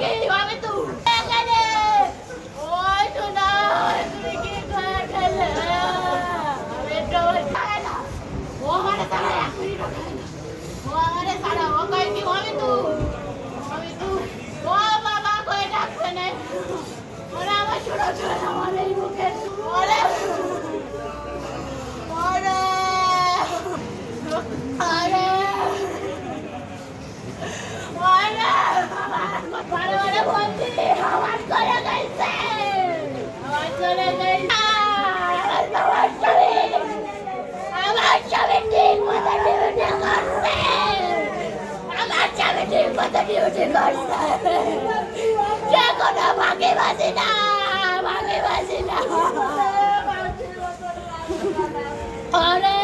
নাকি আমি তো এখানে ওই তো না তুমি কি করে খেলে আমি তো খাই না ও মানে তারা এক মিনিট খায় না ও আমারে সারা ও কয় কি আমি তো আমি তো ও বাবা কই ডাকছে না ওরা আমার ছোট ছোট আমার এই মুখে ওরে ওরে আরে ওরে বারে বারে বলছি আমার চলে গেছে আমার চলে গেছে আমার ছবি আমার ছবি ঠিক মতো ডিউটি করছে আমার ছবি আরে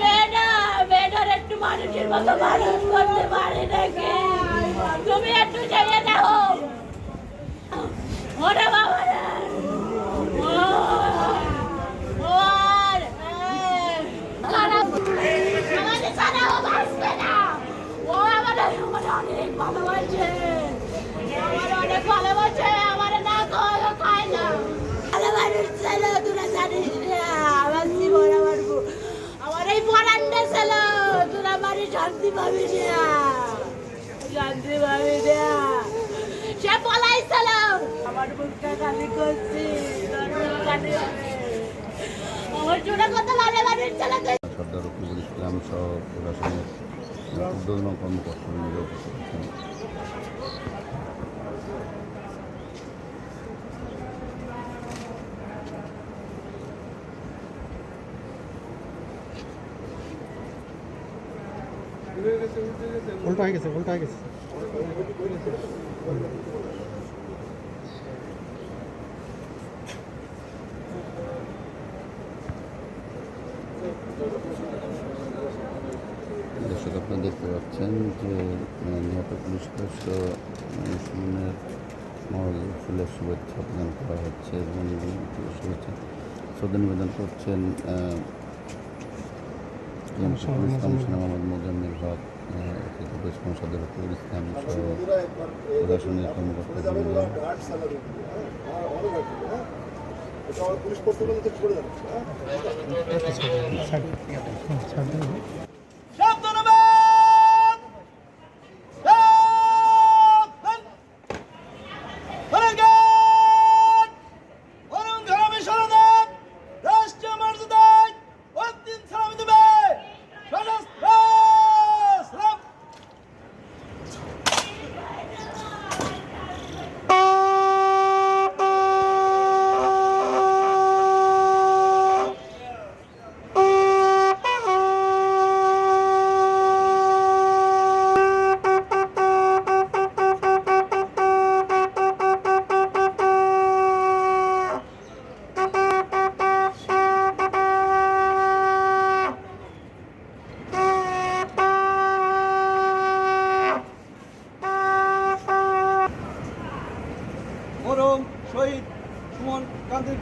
বেটা বেটার একটু মানুষের মতো তুমি একটু যাইয়ে দেখো ওরে বাবা রে ও, ও আর, এই, খারাপ। আমাদের ছাড়া ও বাঁচবে না। ও আমাদের আমাদের অনেক ভালোবাসে আমার অনেক ভালোবাসে আমার না খায় ও খায় না ভালো মানুষ ছিল তোরা জানিস না আমার জীবন আমার বউ। আমার এই পরান্ডা ছিল তোরা বাড়ি শান্তি পাবি শান্তি পাবি সে পলাইছিল আমার বুকটা খালি করছি। আমার জোড়া কথা বারে বারে ছিল সর্দার সহ প্রশাসনের উদ্যোগন কর্মকর্তারা উল্টা হয়ে গেছে, উল্টা হয়ে গেছে। দর্শক, আপনারা দেখতে পাচ্ছেন যে নিহত পুলিশ সদস্য মহল ফুলের শুভেচ্ছা প্রদান করা হচ্ছে এবং শুভেচ্ছা শ্রদ্ধা নিবেদন করছেন commissioner Mohammad Mozammel Haque police commissioner Rafiqul Islam সহ প্রশাসনের কর্মকর্তা বৃন্দ পুলিশ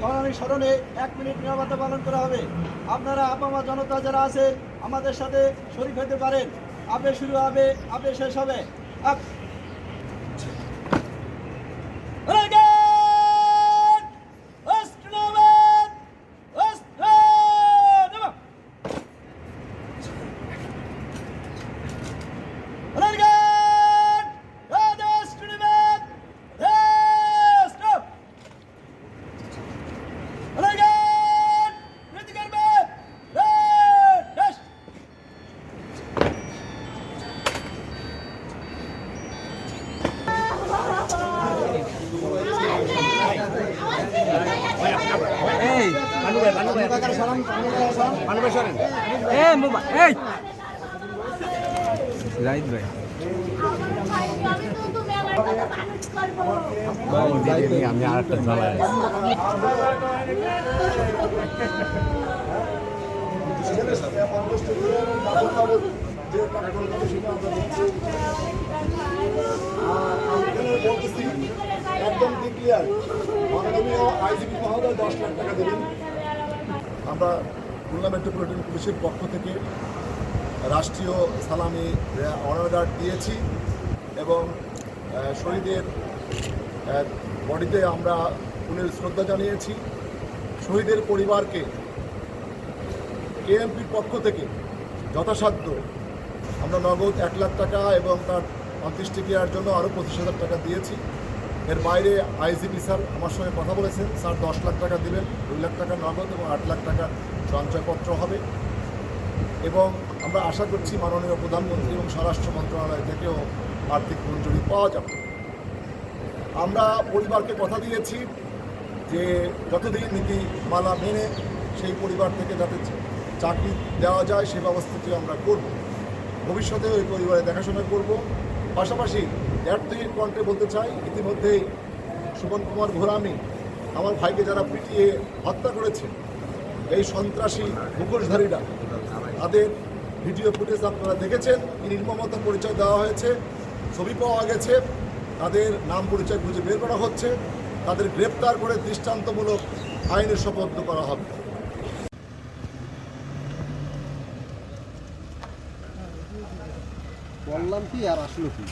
কান্তির ঘরানির স্মরণে এক মিনিট নিরাপত্তা পালন করা হবে। আপনারা আপামা জনতা যারা আছেন, আমাদের সাথে শরীফ হতে পারেন। আপে শুরু হবে আপে শেষ হবে। সিদ্ধান্ত নিচ্ছে আর আমি এখানে বলতেছি একদম ক্লিয়ার মাননীয় আইজিপি মহোদয় দশ লাখ টাকা দেবেন। আমরা খুলনা মেট্রোপলিটন পুলিশের পক্ষ থেকে রাষ্ট্রীয় সালামি অনার দিয়েছি এবং শহীদের বডিতে আমরা ফুলের শ্রদ্ধা জানিয়েছি। শহীদের পরিবারকে কেএমপির পক্ষ থেকে যথাসাধ্য আমরা নগদ এক লাখ টাকা এবং তার অন্ত্যেষ্টিক্রিয়ার জন্য আরও পঁচিশ হাজার টাকা দিয়েছি। এর বাইরে আইজিপি স্যার আমার সঙ্গে কথা বলেছেন। স্যার দশ লাখ টাকা দেবেন দুই লাখ টাকা নগদ এবং আট লাখ টাকা সঞ্চয়পত্র হবে। এবং আমরা আশা করছি মাননীয় প্রধানমন্ত্রী এবং স্বরাষ্ট্র মন্ত্রণালয় থেকেও আর্থিক মঞ্জুরি পাওয়া যাবে। আমরা পরিবারকে কথা দিয়েছি যে যতদিন নীতিমালা মেনে সেই পরিবার থেকে যাতে চাকরি দেওয়া যায়, সে ব্যবস্থাটি আমরা করব। ভবিষ্যতে ওই পরিবারে দেখাশোনা করব। পাশাপাশি এর কণ্ঠে বলতে চাই ইতিমধ্যেই সুমন কুমার ঘোরামি, আমার ভাইকে যারা পিটিয়ে হত্যা করেছে, এই সন্ত্রাসী মুখোশধারীরা, তাদের ভিডিও ফুটেজ আপনারা দেখেছেন নির্মমতা পরিচয় দেওয়া হয়েছে, ছবি পাওয়া গেছে, তাদের নাম পরিচয় খুঁজে বের করা হচ্ছে, তাদের গ্রেপ্তার করে দৃষ্টান্তমূলক আইনের শপথ করা হবে। বললাম কি আর আসলো কি?